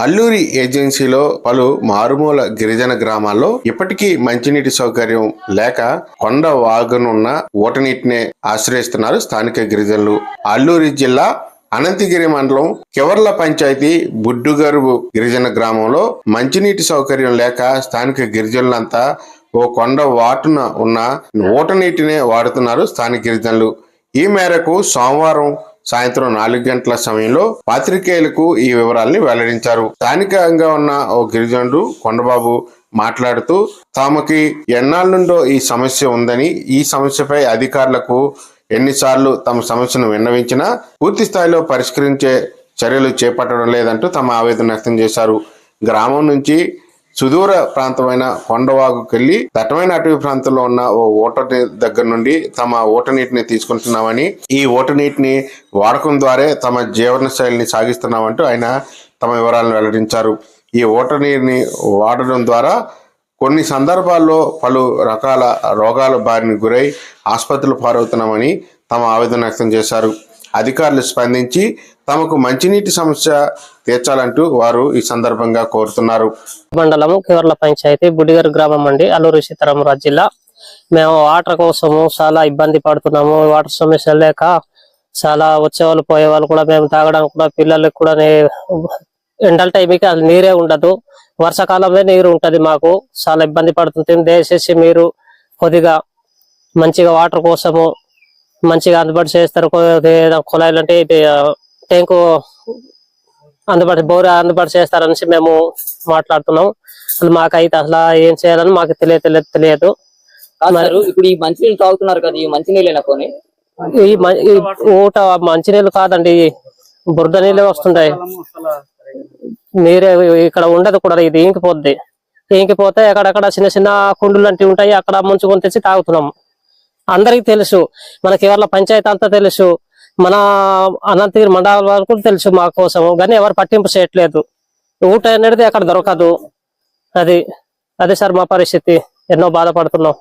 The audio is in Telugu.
అల్లూరి ఏజెన్సీలో పలు మారుమూల గిరిజన గ్రామాల్లో ఇప్పటికీ మంచినీటి సౌకర్యం లేక కొండ వాగునున్న ఊటనీటినే ఆశ్రయిస్తున్నారు స్థానిక గిరిజనులు. అల్లూరి జిల్లా అనంతగిరి మండలం కివర్ల పంచాయతీ బుడ్డుగరువు గిరిజన గ్రామంలో మంచినీటి సౌకర్యం లేక స్థానిక గిరిజనులంతా ఓ కొండ వాటున ఉన్న ఊటనీటినే వాడుతున్నారు స్థానిక గిరిజనులు. ఈ మేరకు సోమవారం సాయంత్రం నాలుగు గంటల సమయంలో పాత్రికేయులకు ఈ వివరాల్ని వెల్లడించారు. స్థానికంగా ఉన్న ఓ గిరిజనుడు కొండబాబు మాట్లాడుతూ తమకి ఎన్నాళ్ళ నుండో ఈ సమస్య ఉందని ఈ సమస్యపై అధికారులకు ఎన్నిసార్లు తమ సమస్యను విన్నవించినా పూర్తి స్థాయిలో పరిష్కరించే చర్యలు చేపట్టడం లేదంటూ తమ ఆవేదన వ్యక్తం చేశారు. గ్రామం నుంచి సుదూర ప్రాంతమైన కొండవాగుకెళ్ళి దట్టమైన అటవీ ప్రాంతంలో ఉన్న ఓ ఓట దగ్గర నుండి తమ ఓట నీటిని తీసుకుంటున్నామని ఈ ఓట నీటిని వాడకం ద్వారా తమ జీవన శైలిని సాగిస్తున్నామంటూ ఆయన తమ వివరాలను వెల్లడించారు. ఈ ఓట నీటిని వాడడం ద్వారా కొన్ని సందర్భాల్లో పలు రకాల రోగాల బారిన గురై ఆసుపత్రులు పారవుతున్నామని తమ ఆవేదన వ్యక్తం చేశారు. అధికారులు స్పందించి తమకు మంచినీటి సమస్య తీర్చాలంటూ వారు ఈ సందర్భంగా కోరుతున్నారు. మండలం కేవర్ల పంచాయతీ బుడిగర్ గ్రామం అండి అల్లూరు సీతారామరాజు జిల్లా. మేము వాటర్ కోసము చాలా ఇబ్బంది పడుతున్నాము. వాటర్ సమస్య లేక చాలా వచ్చేవాళ్ళు పోయేవాళ్ళు కూడా మేము తాగడానికి కూడా పిల్లలకి కూడా ఎండల టైంకి అసలు నీరే ఉండదు. వర్షాకాలంలో నీరు ఉంటది మాకు. చాలా ఇబ్బంది పడుతుంది. దయచేసి మీరు కొద్దిగా మంచిగా వాటర్ కోసము మంచిగా అందుబాటు చేస్తారు. కుళాయిలు అంటే ఇది ట్యాంకు అందుబాటు బోర్ అందుబాటు చేస్తారనేసి మేము మాట్లాడుతున్నాం. అసలు మాకైతే అసలు ఏం చేయాలని మాకు తెలియదు. తెలియదు ఇప్పుడు ఈ మంచినీళ్ళు తాగుతున్నారు కదా ఈ మంచినీళ్ళేనా కొని? ఈ ఊట మంచినీళ్ళు కాదండి బురద నీళ్ళే వస్తుంటాయి. నీరే ఇక్కడ ఉండదు కూడా ఇది ఇంకిపోద్ది. ఇంకిపోతే అక్కడక్కడ చిన్న చిన్న కుండులు లాంటివి ఉంటాయి అక్కడ ముంచుకొని తెచ్చి తాగుతున్నాం. అందరికి తెలుసు. మనకి ఎవరి పంచాయతీ అంతా తెలుసు. మన అనంతగిరి మండలం వరకు తెలుసు మా కోసం కానీ ఎవరు పట్టింపు చేయట్లేదు. ఊట అనేది అక్కడ దొరకదు. అది అదే సార్ మా పరిస్థితి. ఎన్నో బాధపడుతున్నాం.